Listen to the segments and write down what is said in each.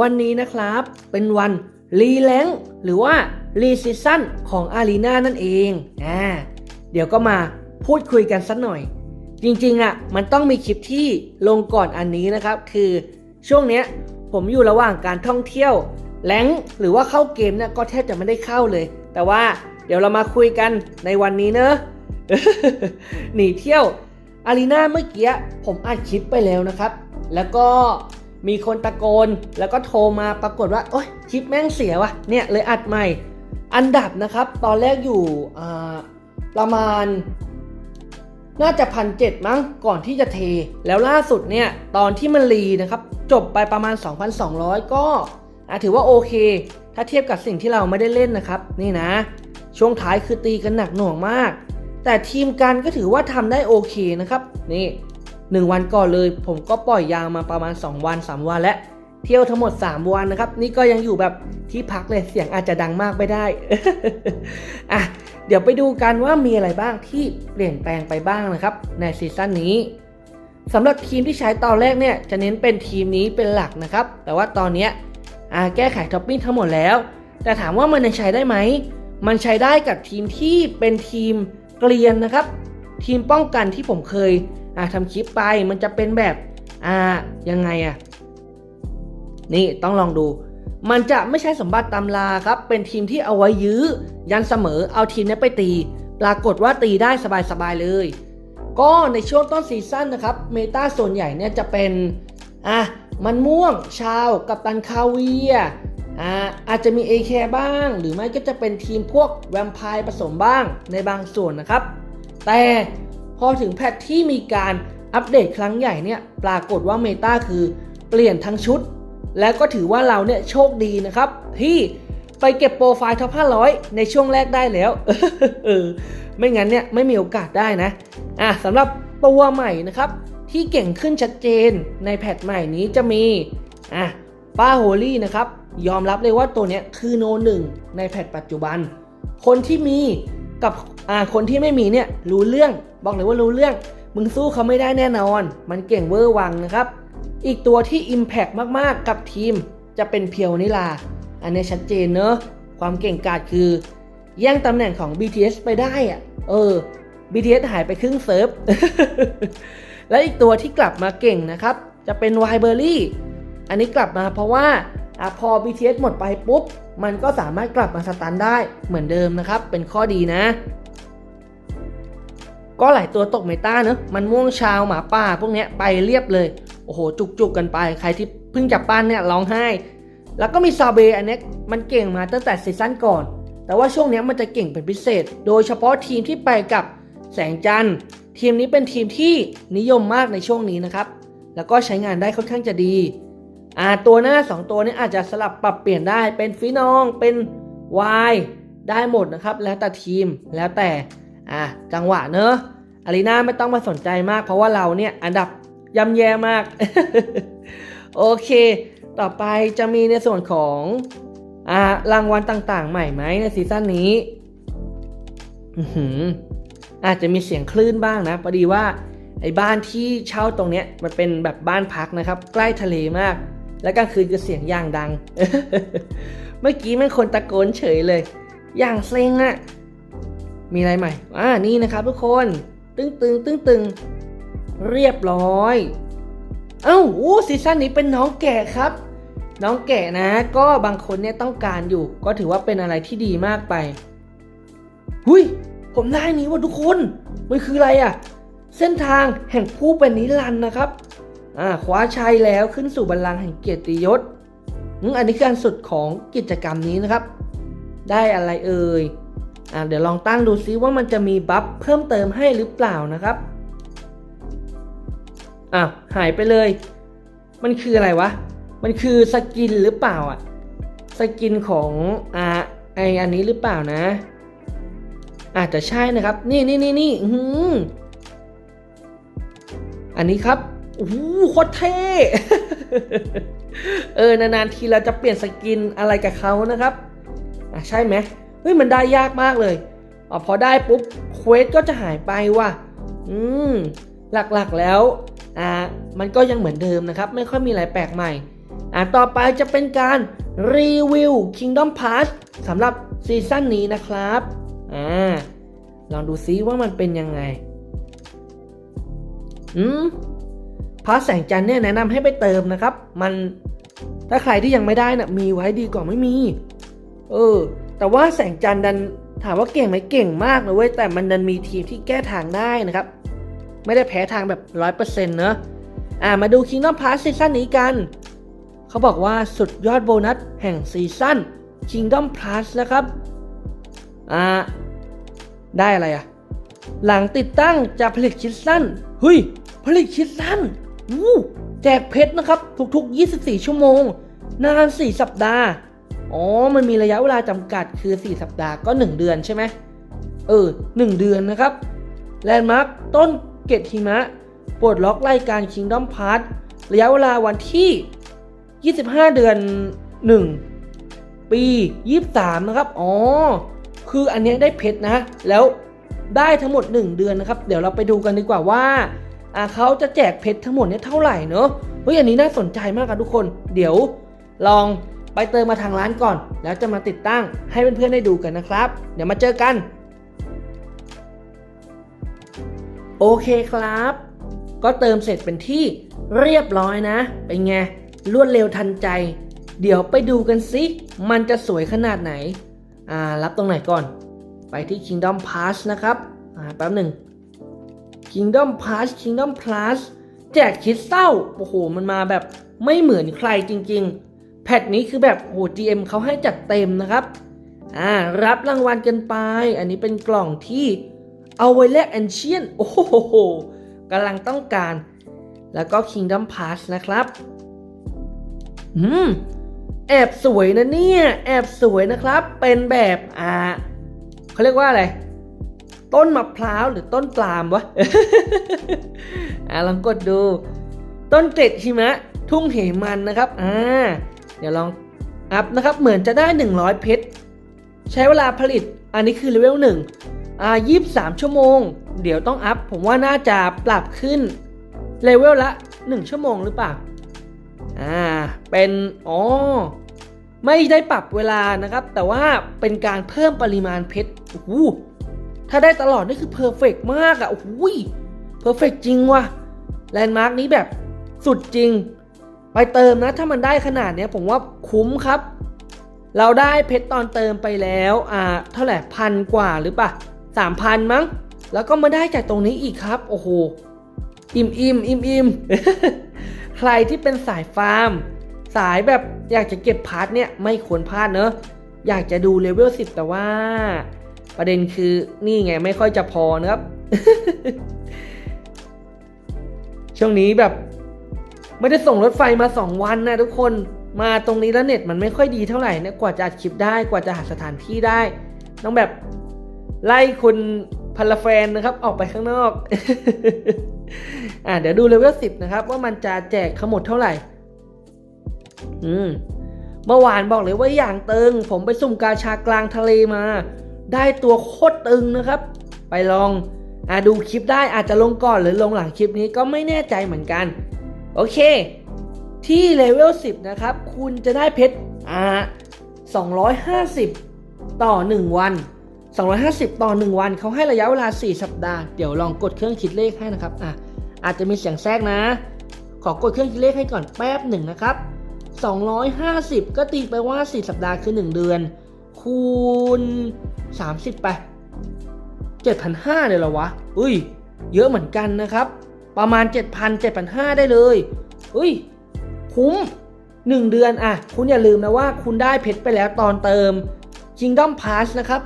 วันนี้นะครับเป็นวันรีแลงหรือว่ารีซีซั่นของอารีนานั่นเองอ่าเดี๋ยวก็มาพูดคุยกันสักหน่อย จริงๆอะมันต้องมีคลิปที่ลงก่อนอันนี้นะครับ คือช่วงเนี้ยผมอยู่ระหว่างการท่องเที่ยวแลงหรือว่าเข้าเกมเนี่ยก็แทบจะไม่ได้เข้าเลย แต่ว่าเดี๋ยวเรามาคุยกันในวันนี้เนอะหนีเที่ยวอารีนาเมื่อกี้ผมอัดคลิปไปแล้วนะครับ แล้วก็ มีคนตะโกนแล้วก็โทรมาปรากฏว่าโอ๊ยคลิปแม่งเสียวะเนี่ยเลยอัดใหม่ อันดับนะครับ ตอนแรกอยู่ประมาณ น่าจะพันเจ็ดมั้งก่อนที่จะเท แล้วล่าสุดเนี่ยตอนที่มันรีนะครับ จบไปประมาณ 2,200 ก็อะถือว่าโอเค ถ้าเทียบกับสิ่งที่เราไม่ได้เล่นนะครับ นี่นะ ช่วงท้ายคือตีกันหนักหน่วงมาก แต่ทีมกันก็ถือว่าทำได้โอเคนะครับ นี่ หนึ่งวันก่อนเลย ผมก็ปล่อยยางมาประมาณ 2 วัน 3 วันและเที่ยวทั้งหมด 3 วันนะครับ นี่ก็ยังอยู่แบบที่พักเลยเสียงอาจจะดังมากไม่ได้อะเดี๋ยวไปดูกันว่ามีอะไรบ้างที่เปลี่ยนแปลงไปบ้างนะครับ ในซีซั่นนี้สำหรับทีมที่ใช้ตอนแรกเนี่ยจะเน้นเป็นทีมนี้เป็นหลักนะครับ แต่ว่าตอนนี้แก้ไขท็อปปิ้งทั้งหมดแล้ว แต่ถามว่ามันยังใช้ได้ไหม มันใช้ได้กับทีมที่เป็นทีมเกลียนนะครับ ทีมป้องกันที่ผมเคย อ่าทำคลิปไปมันจะเป็นแบบอ่ายังไงอะนี่ต้องลองดู มันจะไม่ใช่สมบัติตำราครับ เป็นทีมที่เอาไว้ยื้อ ยันเสมอเอาทีมนี้ไปตี ปรากฏว่าตีได้สบายๆเลย ก็ในช่วงต้นซีซั่นนะครับ เมตาส่วนใหญ่เนี่ยจะเป็นอะมันม่วงชาวกับตันคาเวียอ่าอาจจะมี AK บ้าง หรือไม่ก็จะเป็นทีมพวกแวมไพร์ผสมบ้างในบางส่วนนะครับ แต่ พอถึงแพทที่มีการอัปเดตครั้งใหญ่เนี่ยปรากฏว่าเมตาคือเปลี่ยนทั้งชุด แล้วก็ถือว่าเราเนี่ยโชคดีนะครับ ที่ไปเก็บโปรไฟล์ท็อป 500 ในช่วงแรกได้แล้วเออไม่งั้นเนี่ยไม่มีโอกาสได้นะอะสำหรับตัวใหม่นะครับ ที่เก่งขึ้นชัดเจนในแพทใหม่นี้จะมีอะป้าโฮลี่นะครับ ยอมรับเลยว่าตัวเนี้ยคือโนหนึ่งในแพทปัจจุบัน คนที่มีกับอ่าคนที่ไม่มีเนี่ยรู้เรื่อง บอกเลยว่ารู้เรื่อง มึงสู้เขาไม่ได้แน่นอน มันเก่งเวอร์วังนะครับ อีกตัวที่ Impact มากๆ กับทีมจะเป็นเพียวนิลา อันนี้ชัดเจนเนอะความเก่งกาจคือ แย่งตำแหน่งของ BTS ไปได้อะเออ BTS หายไปครึ่งเซิร์ฟ และอีกตัวที่กลับมาเก่งนะครับ จะเป็น w i b e r r y อันนี้กลับมาเพราะว่าอะพอ BTS หมดไปปุ๊บ มันก็สามารถกลับมาสตันได้เหมือนเดิมนะครับ เป็นข้อดีนะ ก็หลายตัวตกเมตาเนอะมันม่วงชาวหมาป่าพวกนี้ไปเรียบเลย โอ้โห จุกๆกันไป ใครที่เพิ่งจับปั้นเนี่ยร้องไห้ แล้วก็มีซาเบอันเนี้มันเก่งมาตั้งแต่ซีซั่นก่อน แต่ว่าช่วงนี้มันจะเก่งเป็นพิเศษ โดยเฉพาะทีมที่ไปกับแสงจันทร์ ทีมนี้เป็นทีมที่นิยมมากในช่วงนี้นะครับ แล้วก็ใช้งานได้ค่อนข้างจะดี อ่าตัวหน้า 2 ตัวนี้อาจจะสลับปรับเปลี่ยนได้เป็นฟีนองเป็นวายได้หมดนะครับ แล้วแต่ทีมแล้วแต่ อ่าจังหวะเนอะอารีนาไม่ต้องมาสนใจมาก เพราะว่าเราเนี่ยอันดับย่ำแย่มาก โอเค ต่อไปจะมีในส่วนของอ่ารางวัลต่างๆ ใหม่ไหมในซีซั่นนี้อื้อาจจะมีเสียงคลื่นบ้างนะพอดีว่าไอ้บ้านที่เช่าตรงเนี้ยมันเป็นแบบบ้านพักนะครับ ใกล้ทะเลมาก และกลางคืนก็เสียงย่างดัง เมื่อกี้แม่งคนตะโกนเฉยเลย อย่างเซ็งอะ มีอะไรใหม่ อ่า นี่นะครับทุกคน ตึงตึงตึงตึงเรียบร้อย เอ้าโอ้ซีซั่นนี้เป็นน้องแก่ครับ น้องแก่นะ ก็บางคนเนี่ยต้องการอยู่ ก็ถือว่าเป็นอะไรที่ดีมากไป หุยผมได้นี้ว่าทุกคน มันคืออะไรอะเส้นทางแห่งผู้เป็นนิรันดร์นะครับ อ่าคว้าชัยแล้วขึ้นสู่บัลลังก์แห่งเกียรติยศอันนี้คือการสุดของกิจกรรมนี้นะครับ ได้อะไรเอ่ย อ่าเดี๋ยวลองตั้งดูซิว่ามันจะมีบัฟเพิ่มเติมให้หรือเปล่านะครับอะหายไปเลย มันคืออะไรวะ มันคือสกินหรือเปล่าอะ สกินของอ่าไออันนี้หรือเปล่านะ อาจจะใช่นะครับ นี่นี่นี่นี่อือันนี้ครับโอ้โหโคตรเท่เออนานๆทีเราจะเปลี่ยนสกินอะไรกับเขานะครับอะใช่ไหม ฮ้ยมันได้ยากมากเลยอพอได้ปุ๊บเควสก็จะหายไปว่ะอืมหลักๆแล้วอ่ามันก็ยังเหมือนเดิมนะครับ ไม่ค่อยมีอะไรแปลกใหม่อะต่อไปจะเป็นการรีวิว Kingdom Pass สำหรับซีซั่นนี้นะครับอ่าลองดูซิว่ามันเป็นยังไงอืมพาร์ทแสงจันทร์เนี่ยแนะนำให้ไปเติมนะครับ มันถ้าใครที่ยังไม่ได้นะ่ะมีไว้ดีกว่าไม่มี เออ แต่ว่าแสงจันทร์ดันถามว่าเก่งไหมเก่งมากเลยเว้ยแต่มันดันมีทีมที่แก้ทางได้นะครับ ไม่ได้แพ้ทางแบบร้อยเปอร์เซ็นต์เนอะอ่ามาดู Kingdom Pass ซีซั่นนี้กัน เขาบอกว่าสุดยอดโบนัสแห่งซีซั่น Kingdom Plus นะครับ อ่า ได้อะไรอะหลังติดตั้งจะผลิตคิดสั้นเฮ้ย ผลิตคิดสั้นวู้แจกเพชรนะครับ ทุกๆ 24 ชั่วโมง นาน 4 สัปดาห์ อ๋อ มันมีระยะเวลาจำกัดคือ 4 สัปดาห์ก็ 1 เดือนใช่ไหมเออ 1 เดือนนะครับ แลนด์มาร์คต้นเกตหิมะปลดล็อกรายการ Kingdom Pass ระยะเวลาวันที่ 25 เดือน 1 ปี 23 นะครับ อ๋อ คืออันนี้ได้เพชรนะ แล้วได้ทั้งหมด 1 เดือนนะครับ เดี๋ยวเราไปดูกันดีกว่าว่าอ่าเขาจะแจกเพชรทั้งหมดเนี่ยเท่าไหร่เนอะเฮ้ยอันนี้น่าสนใจมากครับทุกคน เดี๋ยวลอง ไปเติมมาทางร้านก่อน แล้วจะมาติดตั้งให้เพื่อนๆได้ดูกันนะครับ เดี๋ยวมาเจอกัน โอเคครับ ก็เติมเสร็จเป็นที่เรียบร้อยนะ เป็นไง รวดเร็วทันใจ เดี๋ยวไปดูกันสิ มันจะสวยขนาดไหน อ่า รับตรงไหนก่อน ไปที่ Kingdom Pass นะครับ อ่า แป๊บหนึ่ง Kingdom Pass Kingdom Plus แจกคิดเศร้า โอ้โห มันมาแบบไม่เหมือนใครจริง ๆ แพทนี้คือแบบโอ้โห GM เขาให้จัดเต็มนะครับ อ่า รับรางวัลกันไป อันนี้เป็นกล่องที่เอาไว้แลกแอนเชียน โอ้โหกำลังต้องการ แล้วก็ Kingdom Pass นะครับ อืม แอบสวยนะเนี่ย แอบสวยนะครับ เป็นแบบ อ่าเขาเรียกว่าอะไร ต้นมะพร้าวหรือต้นปาล์มวะ อ่าลองกดดู ต้นเกล็ดหิมะ ทุ่งเหมันนะครับ อ่า เดี๋ยวลองอัพนะครับ เหมือนจะได้ 100 เพชร ใช้เวลาผลิต อันนี้คือเลเวล1อ่า23ชั่วโมง เดี๋ยวต้องอัพ ผมว่าน่าจะปรับขึ้นเลเวลละ 1 ชั่วโมงหรือเปล่า อ่า เป็น อ๋อ ไม่ได้ปรับเวลานะครับ แต่ว่าเป็นการเพิ่มปริมาณเพชร โอ้โห ถ้าได้ตลอดนี่คือเพอร์เฟกมากอะ่ะโอ้โหเพอร์เฟกจริงว่ะ แลนด์มาร์กนี้แบบสุดจริง ไปเติมนะถ้ามันได้ขนาดเนี้ยผมว่าคุ้มครับ เราได้เพชรตอนเติมไปแล้วอ่าเท่าไหร่พันกว่าหรือปะสามพันมั้ง แล้วก็มาได้จากตรงนี้อีกครับ โอ้โหอิ่มอิ่มอิ่มอิ่มใครที่เป็นสายฟาร์ม สายแบบอยากจะเก็บพาร์ทเนี่ยไม่ควรพลาดเนอะอยากจะดูเลเวล10 แต่ว่า ประเด็นคือนี่ไงไม่ค่อยจะพอนะครับ ช่วงนี้แบบ ไม่ได้ส่งรถไฟมา 2 วันนะทุกคนมาตรงนี้แล้วเน็ตมันไม่ค่อยดีเท่าไหร่นะกว่าจะอัดคลิปได้กว่าจะหาสถานที่ได้ ต้องแบบไล่คุณพลแฟนนะครับ ออกไปข้างนอก อ่าเดี๋ยวดูเลเวล10นะครับ ว่ามันจะแจกทั้งหมดเท่าไหร่ อืมเมื่อวานบอกเลยว่าอย่างตึง ผมไปสุ่มกาชากลางทะเลมา ได้ตัวโคตรตึงนะครับ ไปลองอ่าดูคลิปได้อาจจะลงก่อนหรือลงหลังคลิปนี้ก็ไม่แน่ใจเหมือนกัน โอเค ที่เลเวล 10 นะครับ คุณจะได้เพชรอ่า250 ต่อ 1 วัน 250 ต่อ 1 วัน เขาให้ระยะเวลา 4 สัปดาห์ เดี๋ยวลองกดเครื่องคิดเลขให้นะครับอะอาจจะมีเสียงแทรกนะ ขอกดเครื่องคิดเลขให้ก่อนแป๊บหนึ่งนะครับ 250 ก็ตีไปว่า 4 สัปดาห์คือ 1 เดือน คูณ 30 ไป7,500เลยเหรอวะ อุ้ย เยอะเหมือนกันนะครับ ประมาณ 7,000 7,500 ได้เลยอุ้ย คุ้ม 1 เดือนอะ คุณอย่าลืมนะว่าคุณได้เพชรไปแล้วตอนเติม Kingdom Pass นะครับ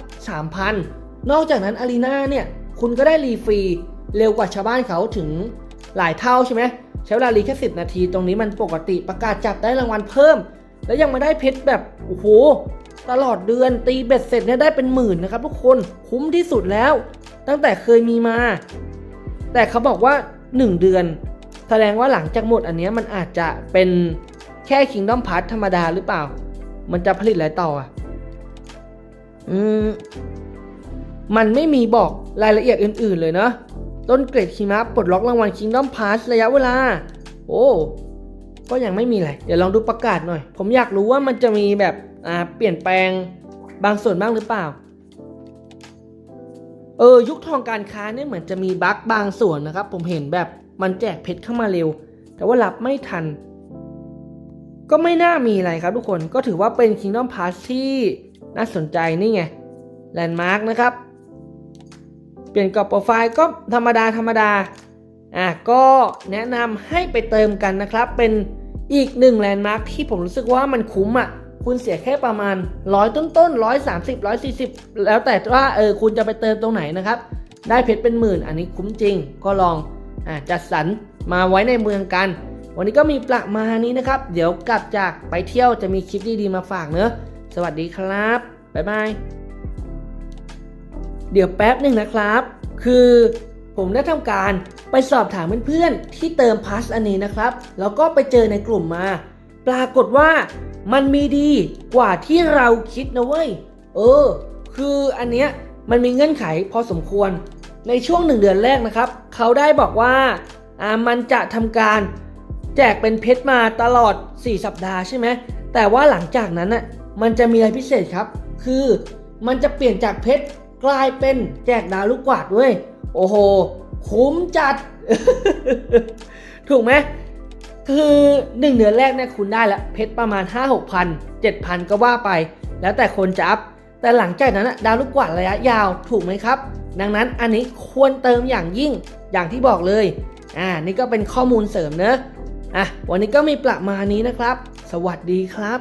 3,000 นอกจากนั้นอารีนาเนี่ย คุณก็ได้รีฟรีเร็วกว่าชาวบ้านเขาถึงหลายเท่าใช่ไหมใช้เวลารีแค่ 10 นาที ตรงนี้มันปกติประกาศจับได้รางวัลเพิ่ม แล้วยังมาได้เพชรแบบโอ้โหตลอดเดือนตีเบ็ดเสร็จเนี่ยได้เป็นหมื่นนะครับทุกคนคุ้มที่สุดแล้ว ตั้งแต่เคยมีมา แต่เขาบอกว่า 1 เดือน แสดงว่าหลังจากหมดอันนี้มันอาจจะเป็นแค่ Kingdom Pass ธรรมดาหรือเปล่า มันจะผลิตอะไรต่ออะอืมมันไม่มีบอกรายละเอียดอื่นๆเลยเนาะต้นเกรดคิมะปลดล็อกรางวัล Kingdom Pass ระยะเวลา โอ้ก็ยังไม่มีอะไร เดี๋ยวลองดูประกาศหน่อย ผมอยากรู้ว่ามันจะมีแบบอ่าเปลี่ยนแปลงบางส่วนบ้างหรือเปล่า เออยุคทองการค้าเนี่ยเหมือนจะมีบั๊กบางส่วนนะครับ ผมเห็นแบบมันแจกเพชรเข้ามาเร็ว แต่ว่ารับไม่ทัน ก็ไม่น่ามีอะไรครับทุกคนก็ถือว่าเป็น Kingdom Pass ที่น่าสนใจนี่ไงแลนด์มาร์กนะครับ เปลี่ยนกรอบโปรไฟล์ก็ธรรมดาธรรมดาอะก็แนะนำให้ไปเติมกันนะครับ เป็นอีกหนึ่งแลนด์มาร์คที่ผมรู้สึกว่ามันคุ้มอะ คุณเสียแค่ประมาณร้อยต้นๆร้อยสามสิบร้อยสี่สิบแล้วแต่ว่าเออคุณจะไปเติมตรงไหนนะครับ ได้เพชรเป็นหมื่น อันนี้คุ้มจริงก็ลองอะจัดสรรมาไว้ในเมืองกัน วันนี้ก็มีประมาณนี้นะครับ เดี๋ยวกลับจากไปเที่ยวจะมีคลิปดีๆมาฝากเนอะสวัสดีครับบ๊ายบายเดี๋ยวแป๊บหนึ่งนะครับ คือผมได้ทำการไปสอบถามเพื่อนๆที่เติมพัสอันนี้นะครับ แล้วก็ไปเจอในกลุ่มมา ปรากฏว่ามันมีดีกว่าที่เราคิดนะเว้ย เออ คืออันเนี้ยมันมีเงื่อนไขพอสมควร ในช่วงหนึ่งเดือนแรกนะครับ เขาได้บอกว่าอ่ามันจะทำการแจกเป็นเพชรมาตลอด 4 สัปดาห์ใช่ไหม แต่ว่าหลังจากนั้นน่ะ มันจะมีอะไรพิเศษครับ คือมันจะเปลี่ยนจากเพชรกลายเป็นแจกดาวลูกกวาดด้วย โอ้โห คุ้มจัด ถูกไหม คือหนึ่งเดือนแรกเนี่ยคุณได้ละเพชรประมาณ 5 6พัน7พันก็ว่าไป แล้วแต่คนจะอัพ แต่หลังจากนั้นดาวลูกกวาดระยะยาวถูกไหมครับ ดังนั้นอันนี้ควรเติมอย่างยิ่งอย่างที่บอกเลย อ่า นี่ก็เป็นข้อมูลเสริมเนอะอะ วันนี้ก็มีประมาณนี้นะครับ สวัสดีครับ